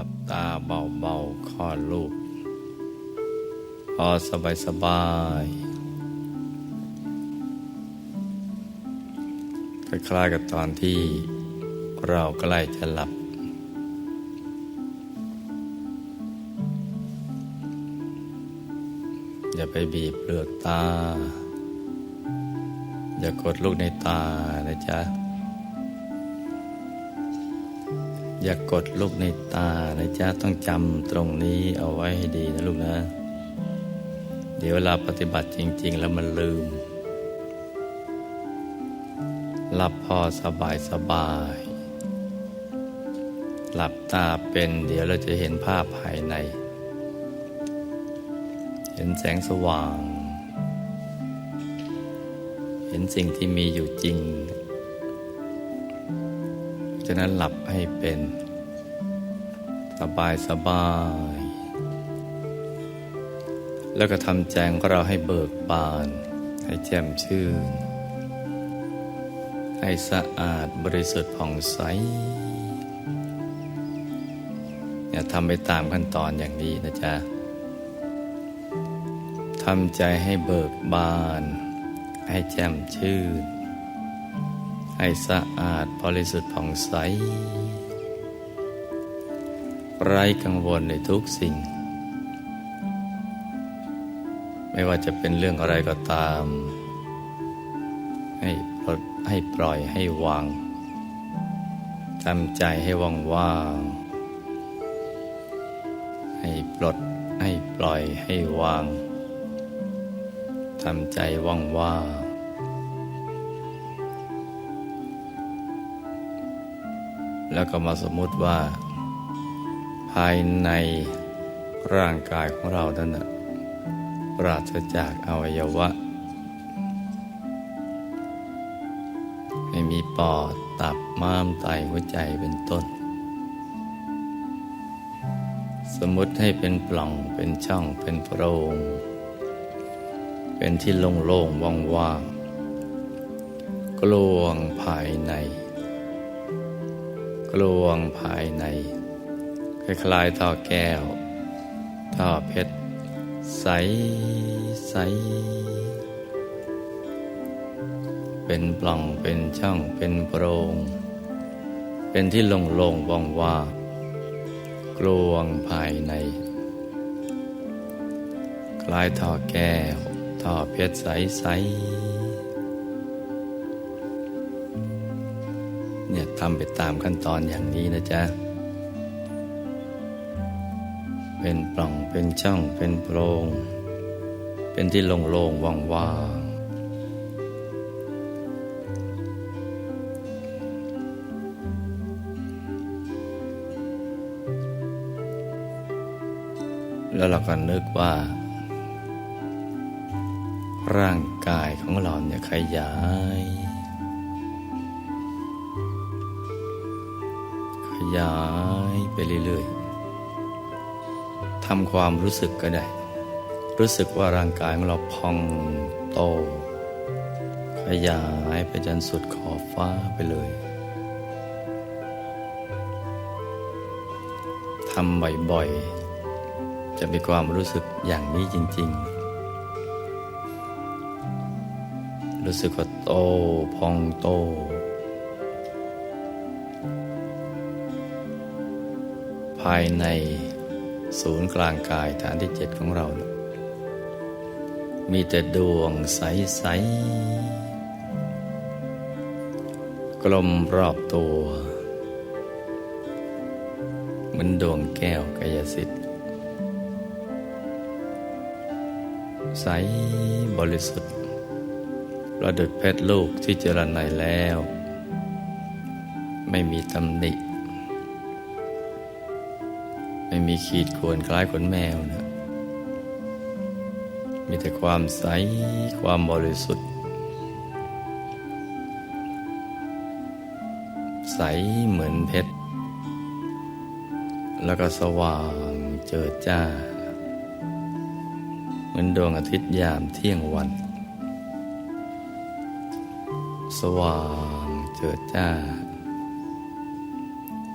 ลับตาเบาๆคลอดลูก พอสบายสบายๆคล้ายๆกับตอนที่เราใกล้จะหลับ อย่าไปบีบเปลือกตา อย่ากดลูกในตานะจ๊ะ อย่ากดลูกในตานะจ๊ะต้องจำตรงนี้เอาไว้ให้ดีนะลูกนะ เดี๋ยวเวลาปฏิบัติจริง ๆ แล้วมันลืม หลับพอสบายสบาย หลับตาเป็นเดี๋ยวเราจะเห็นภาพภายใน เห็นแสงสว่าง เห็นสิ่งที่มีอยู่จริงะนั้นหลับให้เป็น สบายสบาย แล้วก็ทำใจของเราให้เบิกบาน ให้แจ่มชื่น ให้สะอาดบริสุทธิ์ผ่องใส อย่าทำไปตามขั้นตอนอย่างนี้นะจ๊ะทำใจให้เบิกบาน ให้แจ่มชื่น ให้สะอาดบริสุทธิ์ผ่องใส ไร้กังวลในทุกสิ่ง ไม่ว่าจะเป็นเรื่องอะไรก็ตาม ให้ปลดให้ปล่อยให้วางทำใจให้ว่างว่างให้ปลดให้ปล่อยให้วางทำใจว่างว่าง แล้วก็มาสมมติว่า ภายในร่างกายของเรานั่นนะปราศจากอวัยวะ ไม่มีปอดตับม้ามไตหัวใจเป็นต้น สมมติให้เป็นปล่องเป็นช่องเป็นโพรง เป็นที่โล่งๆว่างๆกลวงภายใน กลวงภายใน คล้ายๆท่อแก้ว ท่อเพชร ใสใส เป็นปล่องเป็นช่องเป็นโพรง เป็นที่โล่งๆว่างๆกลวงภายใน คล้ายท่อแก้ว ท่อเพชรใสๆ เนี่ยทำไปตามขั้นตอนอย่างนี้นะจ๊ะ เป็นปล่องเป็นช่องเป็นโพรง เป็นที่โล่งๆว่างๆแล้วเราก็นึกว่า ร่างกายของเราเนี่ยขยาย ยายไปเรื่อยๆทำความรู้สึกก็ได้ รู้สึกว่าร่างกายของเราพองโต ขยายไปจนสุดขอบฟ้าไปเลยทำบ่อยๆ จะมีความรู้สึกอย่างนี้จริง ๆ รู้สึกว่าโตพองโต ภายในศูนย์กลางกายฐานที่เจ็ดของเรา มีแต่ดวงใส ๆ กลมรอบตัวเหมือนดวงแก้วกายสิทธิ์ ใสบริสุทธิ์ประดุดเพชรลูกที่เจรไนแล้ว ไม่มีตำหนิ ไม่มีขีดข่วนคล้ายขนแมวนะ มีแต่ความใสความบริสุทธิ์ ใสเหมือนเพชร แล้วก็สว่างเจิดจ้า เหมือนดวงอาทิตย์ยามเที่ยงวัน สว่างเจิดจ้า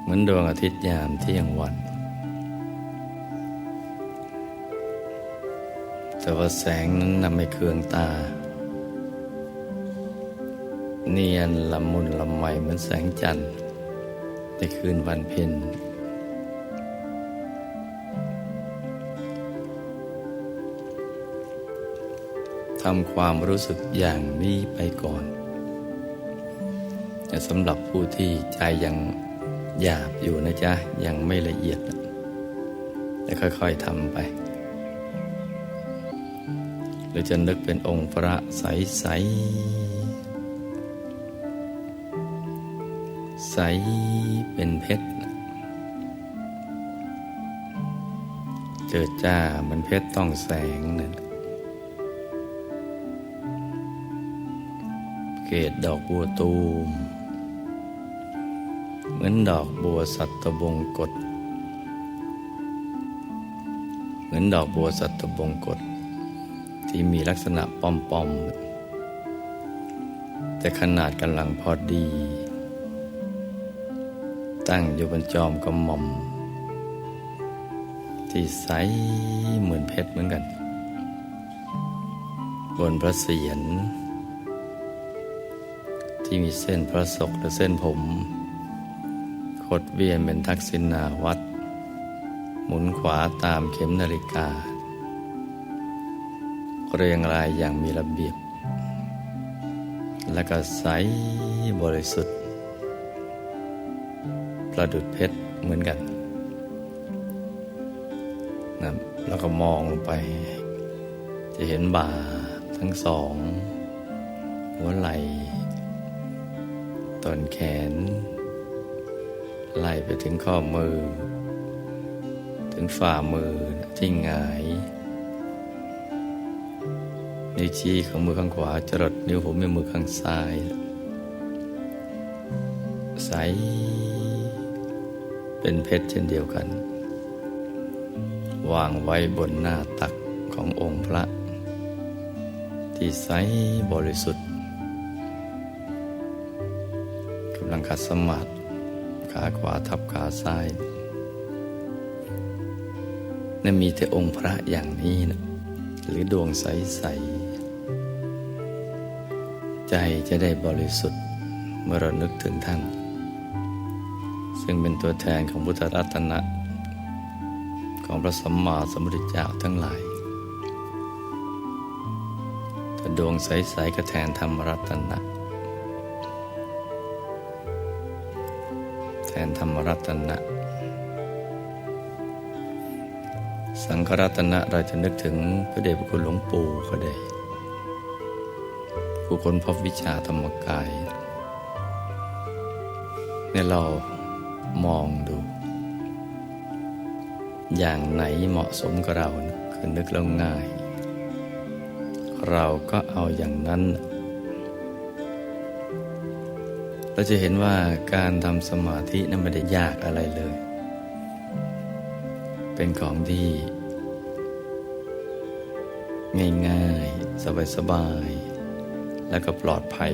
เหมือนดวงอาทิตย์ยามเที่ยงวัน แต่ว่าแสงนั้นนำไม่เคืองตา เนียนละมุนละไมเหมือนแสงจันทร์ในคืนวันเพ็ญทำความรู้สึกอย่างนี้ไปก่อน แต่สำหรับผู้ที่ใจยังหยาบอยู่นะจ๊ะ ยังไม่ละเอียด แล้วค่อยๆทำไป รือจะนึกเป็นองค์พระใสใสใสเป็นเพชร เจิดจ้าเหมันเพชรต้องแสงนั่นเกตดอกบัวตูม เหมือนดอกบัวสัตบงกฎเหมือนดอกบัวสัตบงกฎ ที่มีลักษณะป้อมๆ แต่ขนาดกำลังพอดี ตั้งอยู่บนจอมกระหม่อม ที่ใสเหมือนเพชรเหมือนกัน บนพระเศียรที่มีเส้นพระศกและเส้นผมขดเวียนเป็นทักษิณาวัด หมุนขวาตามเข็มนาฬิกา เรียงรายอย่างมีระเบียบ และก็ใสบริสุทธิ์ ประดุดเพชรเหมือนกันนะแล้วก็มองลงไป จะเห็นบ่าทั้งสอง หัวไหล่ต้นแขน ไล่ไปถึงข้อมือ ถึงฝ่ามือที่หงาย นิ้วชี้ของมือข้างขวาจรดนิ้วหัวแม่มือข้างซ้าย ใส เป็นเพชรเช่นเดียวกัน วางไว้บนหน้าตักขององค์พระ ที่ใสบริสุทธิ์กำลังขัดสมาธิขาขวาทับขาซ้ายนั่นมีแต่องค์พระอย่างนี้นะหรือดวงใส ๆ ใจจะได้บริสุทธิ์เมื่อเรานึกถึงท่าน ซึ่งเป็นตัวแทนของพุทธรัตนะ ของพระสัมมาสัมพุทธเจ้าทั้งหลายถ้าดวงใสๆก็แทนธรรมรัตนะ แทนธรรมรัตนะ สังฆรัตนะเราจะนึกถึงพระเดชพระคุณหลวงปู่ก็ได้ ผู้คนพบวิชาธรรมกายเนี่ยเรามองดู อย่างไหนเหมาะสมกับเรานะคือนึกแล้วง่าย เราก็เอาอย่างนั้น เราจะเห็นว่าการทำสมาธินั้นไม่ได้ยากอะไรเลย เป็นของที่ง่าย ๆ สบาย ๆ แล้วก็ปลอดภัย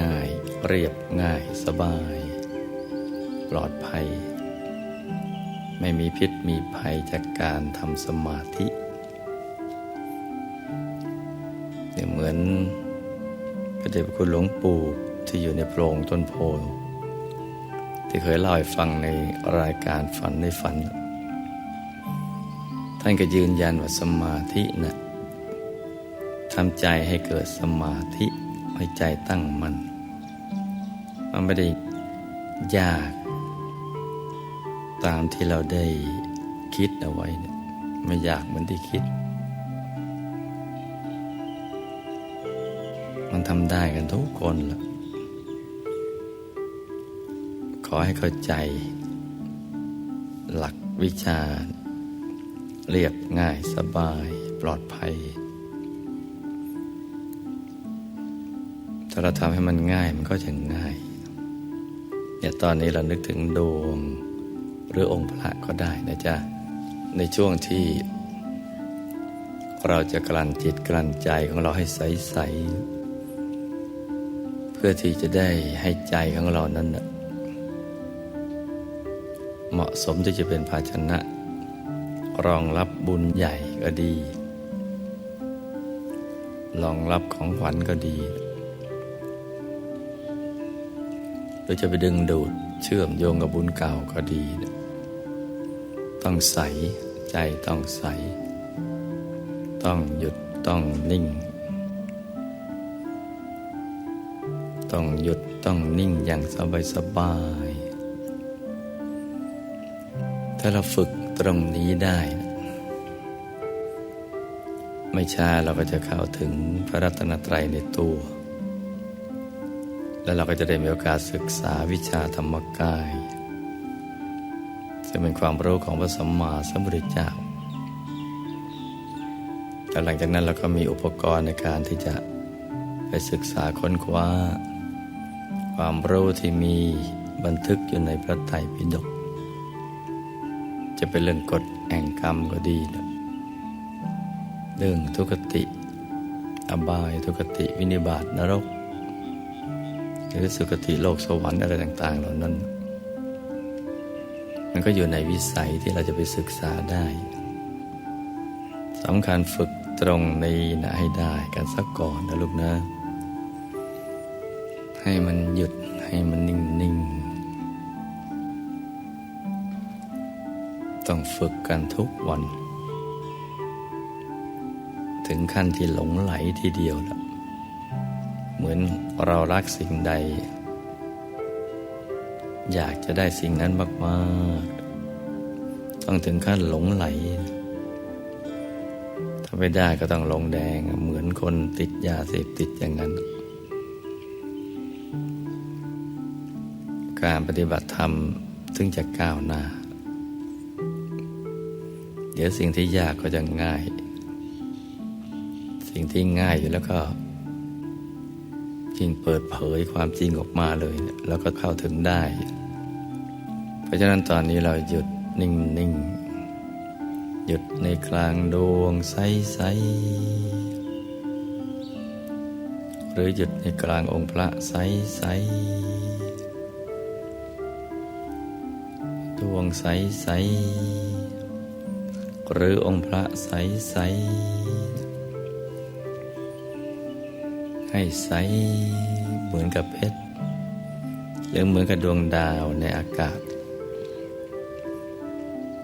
ง่ายเรียบง่ายสบาย ปลอดภัย ไม่มีพิษมีภัยจากการทำสมาธิเนี่ยเหมือนพระเดชพระคุณหลวงปู่ที่อยู่ในโพรงต้นโพที่เคยเล่าให้ฟังในรายการฝันในฝัน ท่านก็ยืนยันว่าสมาธินะ่ะ ทำใจให้เกิดสมาธิให้ใจตั้งมัน่นมันไม่ได้ยาก ตามที่เราได้คิดเอาไว้เนี่ยไม่ยากเหมือนที่คิด มันทำได้กันทุกคนละขอให้เข้าใจ หลักวิชา เรียบง่ายสบายปลอดภัย เราทำให้มันง่ายมันก็จะง่ายเนี่ยตอนนี้เรานึกถึงดวงหรือองค์พระก็ได้นะจ๊ะ ในช่วงที่ เราจะกลั่นจิตกลั่นใจของเราให้ใส ๆ เพื่อที่จะได้ให้ใจของเรานั้นนะเหมาะสมที่จะเป็นภาชนะ รองรับบุญใหญ่ก็ดี รองรับของขวัญก็ดี หรือจะไปดึงดูดเชื่อมโยงกับบุญเก่าก็ดี ต้องใสใจต้องใส ต้องหยุดต้องนิ่ง ต้องหยุดต้องนิ่งอย่างสบายสบายๆถ้าเราฝึกตรงนี้ได้ ไม่ช้าเราก็จะเข้าถึงพระรัตนตรัยในตัว แล้วเราก็จะได้มีโอกาสศึกษาวิชาธรรมกาย ซึ่งเป็นความรู้ของพระสัมมาสัมพุทธเจ้าแต่หลังจากนั้นเราก็มีอุปกรณ์ในการที่จะไปศึกษาค้นคว้า ความรู้ที่มีบันทึกอยู่ในพระไตรปิฎกจะเป็นเรื่องกฎแห่งกรรมก็ดีนะเรื่องทุกติ อบายทุกติวินิบาตนรก หรือสุคติโลกสวรรค์อะไรต่าง ๆ เหล่านั้น มันก็อยู่ในวิสัยที่เราจะไปศึกษาได้สำคัญฝึกตรงนี้นะให้ได้กันสักก่อนนะลูกนะ ให้มันหยุดให้มันนิ่งนิ่งต้องฝึกกันทุกวัน ถึงขั้นที่หลงไหลทีเดียวแล้ว เหมือนเรารักสิ่งใด อยากจะได้สิ่งนั้นมากๆ ต้องถึงขั้นหลงไหล ถ้าไม่ได้ก็ต้องลงแดงเหมือนคนติดยาเสพติดอย่างนั้น การปฏิบัติธรรมซึ่งจะก้าวหน้า เดี๋ยวสิ่งที่ยากก็จะง่าย สิ่งที่ง่ายอยู่แล้วก็ ยิ่งเปิดเผยความจริงออกมาเลยแล้วก็เข้าถึงได้ เพราะฉะนั้นตอนนี้เราหยุดนิ่งนิ่งหยุดในกลางดวงใสใสหรือหยุดในกลางองค์พระใสใสดวงใสใสหรือองค์พระใสใให้ใสเหมือนกับเพชรหรือเหมือนกับดวงดาวในอากาศ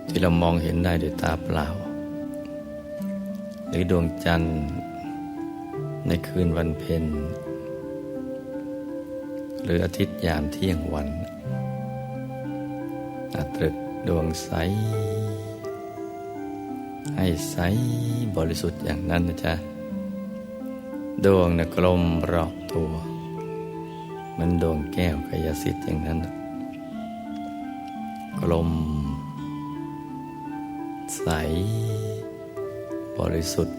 ที่เรามองเห็นได้ด้วยตาเปล่า หรือดวงจันทร์ในคืนวันเพ็ญหรืออาทิตย์ยามเที่ยงวันอาตรึกดวงใส ให้ใสบริสุทธิ์อย่างนั้นนะจ๊ะ ดวงนะกลมรอบตัว มันดวงแก้วกายสิทธิ์อย่างนั้น กลม ใส บริสุทธิ์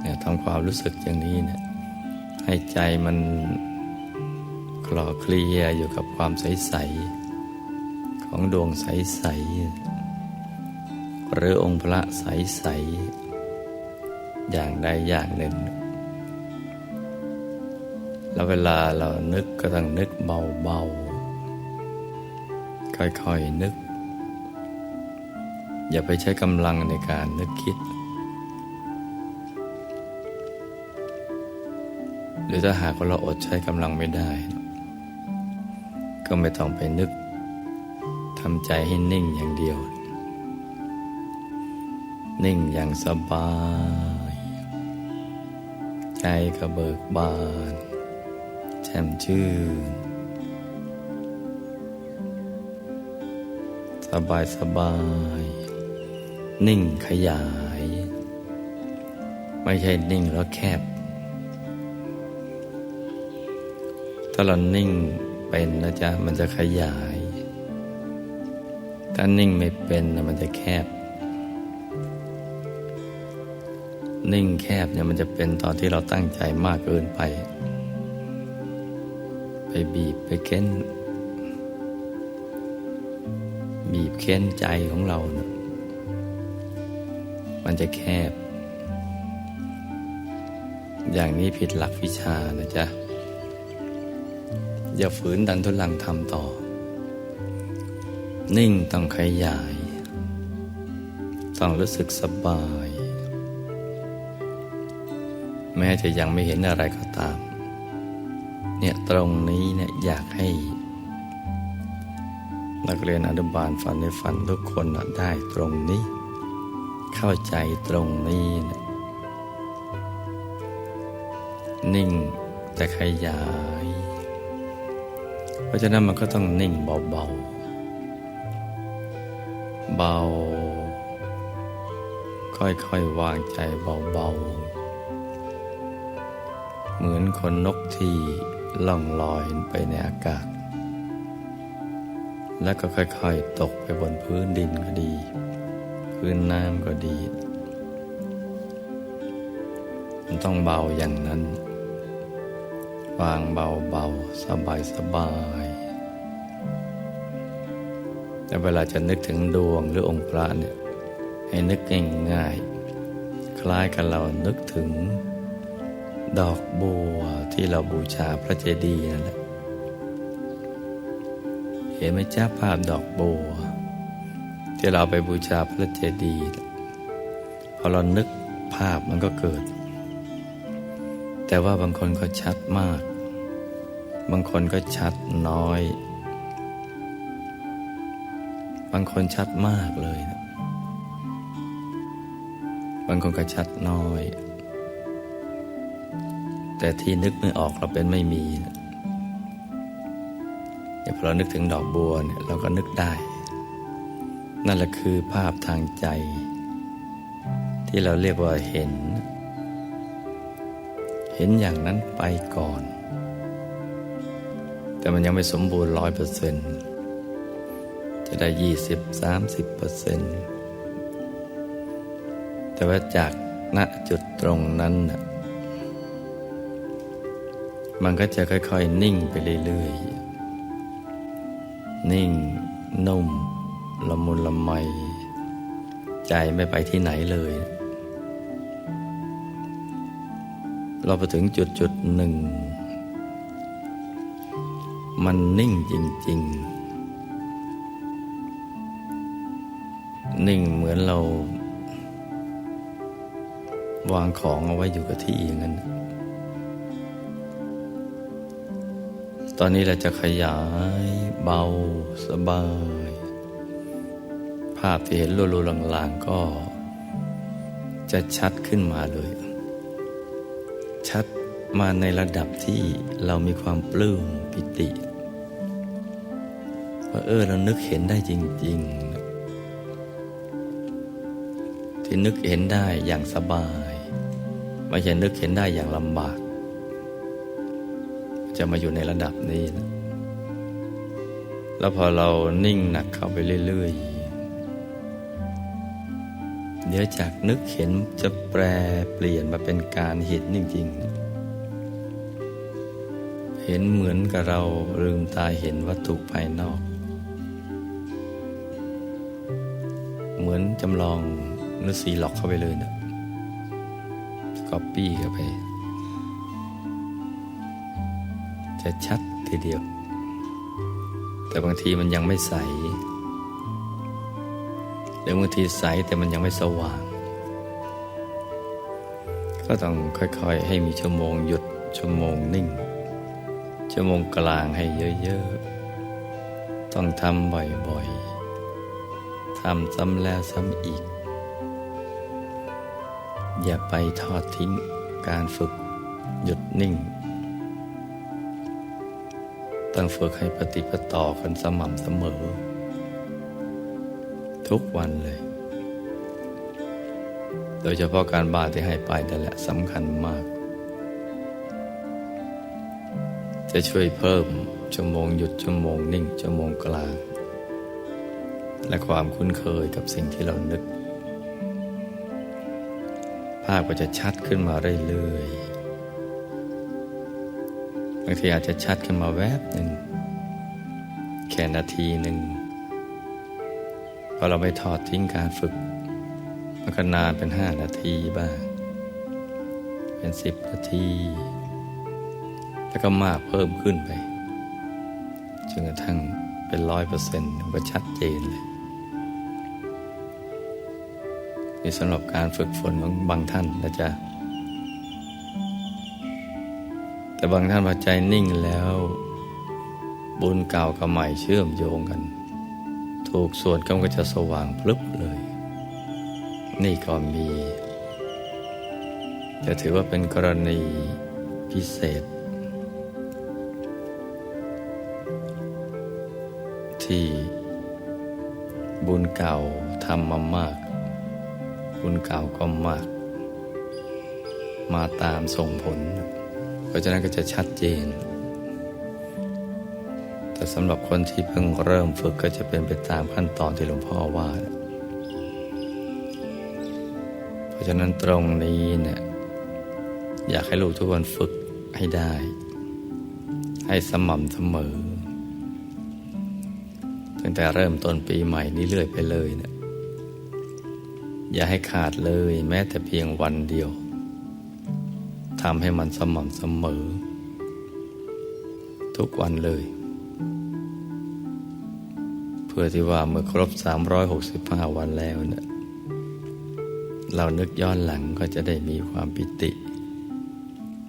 เนี่ยทำความรู้สึกอย่างนี้เนี่ยให้ใจมันคลอเคลียอยู่กับความใส ๆ ของดวงใส ๆ หรือองค์พระใส ๆ อย่างใดอย่างหนึ่ง แล้วเวลาเรานึกก็ต้องนึกเบาๆ ค่อยๆนึก อย่าไปใช้กำลังในการนึกคิด หรือถ้าหากว่าเราอดใช้กำลังไม่ได้ ก็ไม่ต้องไปนึกทำใจให้นิ่งอย่างเดียว นิ่งอย่างสบาย ใจก็เบิกบาน แช่มชื่น สบายสบาย นิ่งขยาย ไม่ใช่นิ่งแล้วแคบ ถ้าเรานิ่งเป็นนะจ๊ะ มันจะขยาย ถ้านิ่งไม่เป็นนะมันจะแคบ นิ่งแคบเนี่ยมันจะเป็นตอนที่เราตั้งใจมากเกินไป ไปบีบไปเค้น บีบเค้นใจของเรานะมันจะแคบ อย่างนี้ผิดหลักวิชานะจ๊ะ อย่าฝืนดันทุลังทำต่อ นิ่งต้องขยาย ต้องรู้สึกสบาย แม้จะยังไม่เห็นอะไรก็ตาม เนี่ยตรงนี้เนี่ยอยากให้ นักเรียนอนุบาลฝันในฝันทุกคนได้ตรงนี้ เข้าใจตรงนี้นะนิ่งแต่ขยาย เพราะฉะนั้นมันก็ต้องนิ่งเบาๆ เบา ค่อยๆวางใจเบาๆ เหมือนคนนกที่ล่องลอยไปในอากาศ แล้วก็ค่อยๆ ตกไปบนพื้นดินก็ดี พื้นน้ำก็ดี มันต้องเบาอย่างนั้น วางเบาๆ สบายๆแต่เวลาจะนึกถึงดวงหรือองค์พระเนี่ยให้นึกง่ายๆคล้ายกับเรานึกถึง ดอกบัวที่เราบูชาพระเจดีย์นั่นแหละ เห็นไหมจ้าภาพดอกบัว ที่เราไปบูชาพระเจดีย์พอเรานึกภาพมันก็เกิด แต่ว่าบางคนก็ชัดมาก บางคนก็ชัดน้อย บางคนชัดมากเลยนะบางคนก็ชัดน้อย แต่ที่นึกไม่ออกเราเป็นไม่มีเนี่ยพอเรานึกถึงดอกบัวเนี่ยเราก็นึกได้ นั่นแหละคือภาพทางใจ ที่เราเรียกว่าเห็น เห็นอย่างนั้นไปก่อน แต่มันยังไม่สมบูรณ์ร้อยเปอร์เซ็นต์จะได้ยี่สิบสามสิบเปอร์เซ็นต์แต่ว่าจากณจุดตรงนั้นน่ะ มันก็จะค่อยๆ นิ่งไปเรื่อยๆ นิ่ง นุ่ม ละมุนละไม ใจไม่ไปที่ไหนเลย เราไปถึงจุดจุดหนึ่ง มันนิ่งจริง ๆ นิ่งเหมือนเรา วางของเอาไว้อยู่กับที่อย่างนั้น ตอนนี้เราจะขยายเบาสบาย ภาพที่เห็นลูๆลางๆก็ จะชัดขึ้นมาเลย ชัดมาในระดับที่เรามีความปลื้มปิติว่าเออเรานึกเห็นได้จริง ๆ ที่นึกเห็นได้อย่างสบาย ไม่ใช่นึกเห็นได้อย่างลำบาก จะมาอยู่ในระดับนี้นะแล้วพอเรานิ่งหนักเข้าไปเรื่อยๆ เดี๋ยวจากนึกเห็นจะแปรเปลี่ยนมาเป็นการเห็นจริงๆ เห็นเหมือนกับเราลืมตาเห็นวัตถุภายนอก เหมือนจำลองหรือสีหลอกเข้าไปเลยนะก๊อปปี้เข้าไป จะชัดทีเดียว แต่บางทีมันยังไม่ใส หรือบางทีใสแต่มันยังไม่สว่าง ก็ต้องค่อยๆ ให้มีชั่วโมงหยุดชั่วโมงนิ่ง ชั่วโมงกลางให้เยอะๆ ต้องทำบ่อยๆทำซ้ำแล้วซ้ำอีก อย่าไปทอดทิ้งการฝึกหยุดนิ่ง ต้องฝึกให้ปฏิปต่อกันสม่ำเสมอ ทุกวันเลย โดยเฉพาะการบ้านที่ให้ไปนั่นแหละสำคัญมาก จะช่วยเพิ่มชั่วโมงหยุดชั่วโมงนิ่งชั่วโมงกลาง และความคุ้นเคยกับสิ่งที่เรานึก ภาพก็จะชัดขึ้นมาเรื่อยๆางทีอาจจะชัดขึ้นมาแวบหนึ่งแค่นาทีหนึ่งพอเราไม่ทอดทิ้งการฝึก มันก็นานเป็นห้านาทีบ้าง เป็นสิบนาที แล้วก็มากเพิ่มขึ้นไปจนกระทั่งเป็นร้อยเปอร์เซ็นต์ก็ชัดเจนเลยนี่สำหรับการฝึกฝนของบางท่านนะจ๊ะ แต่บางท่านพอใจนิ่งแล้ว บุญเก่ากับใหม่เชื่อมโยงกัน ถูกส่วนก็จะสว่างพลึบเลย นี่ก็มี จะถือว่าเป็นกรณีพิเศษ ที่บุญเก่าทำมามาก บุญเก่าก็มาก มาตามส่งผล เพราะฉะนั้นก็จะชัดเจน แต่สำหรับคนที่เพิ่งเริ่มฝึกก็จะเป็นไปตามขั้นตอนที่หลวงพ่อว่า เพราะฉะนั้นตรงนี้เนี่ยอยากให้ลูกทุกคนฝึกให้ได้ ให้สม่ำเสมอตั้งแต่เริ่มต้นปีใหม่นี้เรื่อยไปเลยเนะอย่าให้ขาดเลยแม้แต่เพียงวันเดียว ทำให้มันสม่ำเสมอ ทุกวันเลย เพื่อที่ว่าเมื่อครบ 365 วันแล้วเนี่ยเรานึกย้อนหลังก็จะได้มีความปิติ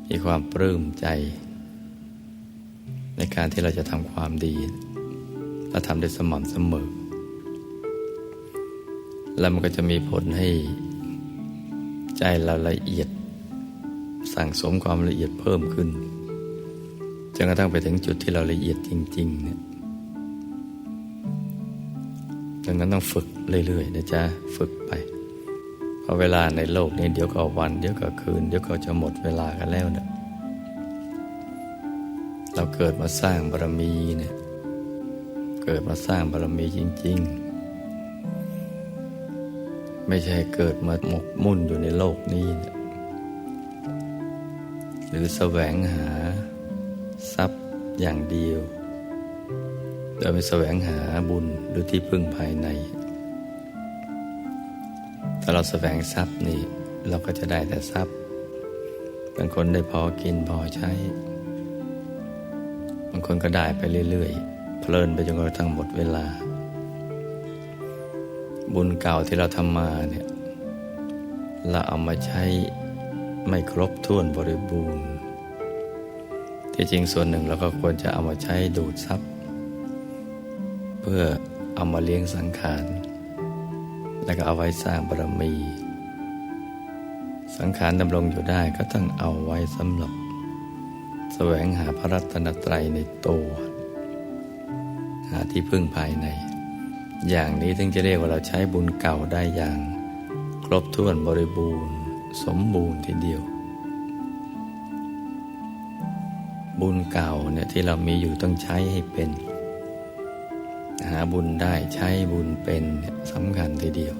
มีความปลื้มใจ ในการที่เราจะทำความดีและทำได้สม่ำเสมอ แล้วมันก็จะมีผลให้ใจเราละเอียด สั่งสมความละเอียดเพิ่มขึ้นจนกระทั่งไปถึงจุดที่เราละเอียดจริงๆเนี่ยดังนั้นต้องฝึกเรื่อยๆนะจ๊ะฝึกไปเพราะเวลาในโลกนี้เดี๋ยวก็วันเดี๋ยวก็คืน เดี๋ยวก็จะหมดเวลากันแล้วเนี่ยเราเกิดมาสร้างบารมีเนี่ยเกิดมาสร้างบารมีจริง ๆ ไม่ใช่เกิดมาหมกมุ่นอยู่ในโลกนี้เนี่ย หรือแสวงหาทรัพย์อย่างเดียว โดยไม่แสวงหาบุญหรือที่พึ่งภายใน ถ้าเราแสวงทรัพย์นี่เราก็จะได้แต่ทรัพย์บางคนได้พอกินพอใช้ บางคนก็ได้ไปเรื่อยๆ เพลินไปจนกระทั่งหมดเวลา บุญเก่าที่เราทำมาเนี่ยเราเอามาใช้ ไม่ครบถ้วนบริบูรณ์ ที่จริงส่วนหนึ่งเราก็ควรจะเอามาใช้ดูดซับเพื่อเอามาเลี้ยงสังขาร แล้วก็เอาไว้สร้างบารมี สังขารดำรงอยู่ได้ก็ต้องเอาไว้สำหรับ แสวงหาพระรัตนตรัยในตัว หาที่พึ่งภายใน อย่างนี้ถึงจะเรียกว่าเราใช้บุญเก่าได้อย่าง ครบถ้วนบริบูรณ์ สมบูรณ์ทีเดียว บุญเก่าเนี่ยที่เรามีอยู่ต้องใช้ให้เป็น หาบุญได้ใช้บุญเป็นเนี่ยสำคัญทีเดียว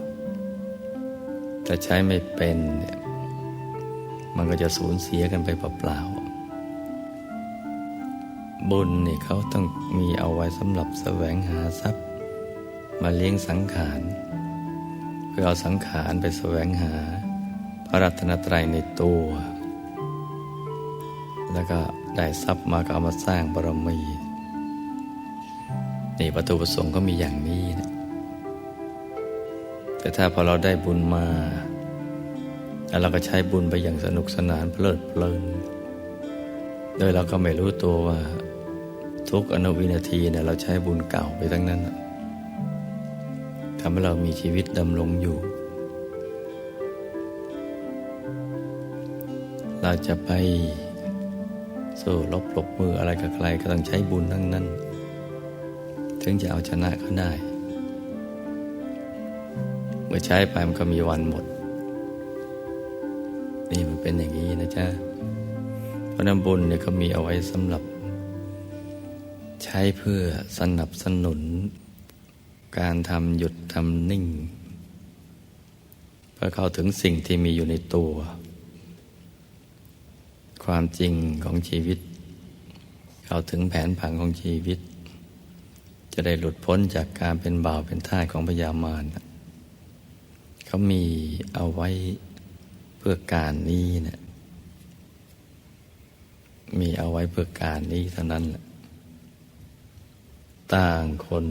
แต่ใช้ไม่เป็นเนี่ยมันก็จะสูญเสียกันไปเปล่าๆบุญเนี่ยเขาต้องมีเอาไว้สำหรับแสวงหาทรัพย์ มาเลี้ยงสังขารเพื่อเอาสังขารไปแสวงหา พระรัตนตรัยในตัว แล้วก็ได้ทรัพย์มาก็เอามาสร้างบารมีนี่วัตถุประสงค์ก็มีอย่างนี้นะแต่ถ้าพอเราได้บุญมา แล้วเราก็ใช้บุญไปอย่างสนุกสนานเพลิดเพลิน โดยเราก็ไม่รู้ตัวว่า ทุกอนุวินาทีเนี่ยเราใช้บุญเก่าไปทั้งนั้นทำให้เรามีชีวิตดำรงอยู่ เราจะไปสู้รบปรบมืออะไรกับใครก็ต้องใช้บุญทั้งนั้น ถึงจะเอาชนะเขาได้ เมื่อใช้ไปมันก็มีวันหมด นี่มันเป็นอย่างนี้นะจ๊ะเพราะน้ำบุญเนี่ยก็มีเอาไว้สำหรับ ใช้เพื่อสนับสนุน การทำหยุดทำนิ่ง เพื่อเข้าถึงสิ่งที่มีอยู่ในตัว ความจริงของชีวิต เข้าถึงแผนผังของชีวิต จะได้หลุดพ้นจากการเป็นบ่าวเป็นท่าของพญามารเขามีเอาไว้เพื่อการนี้นะมีเอาไว้เพื่อการนี้เท่านั้นแหละต่างคน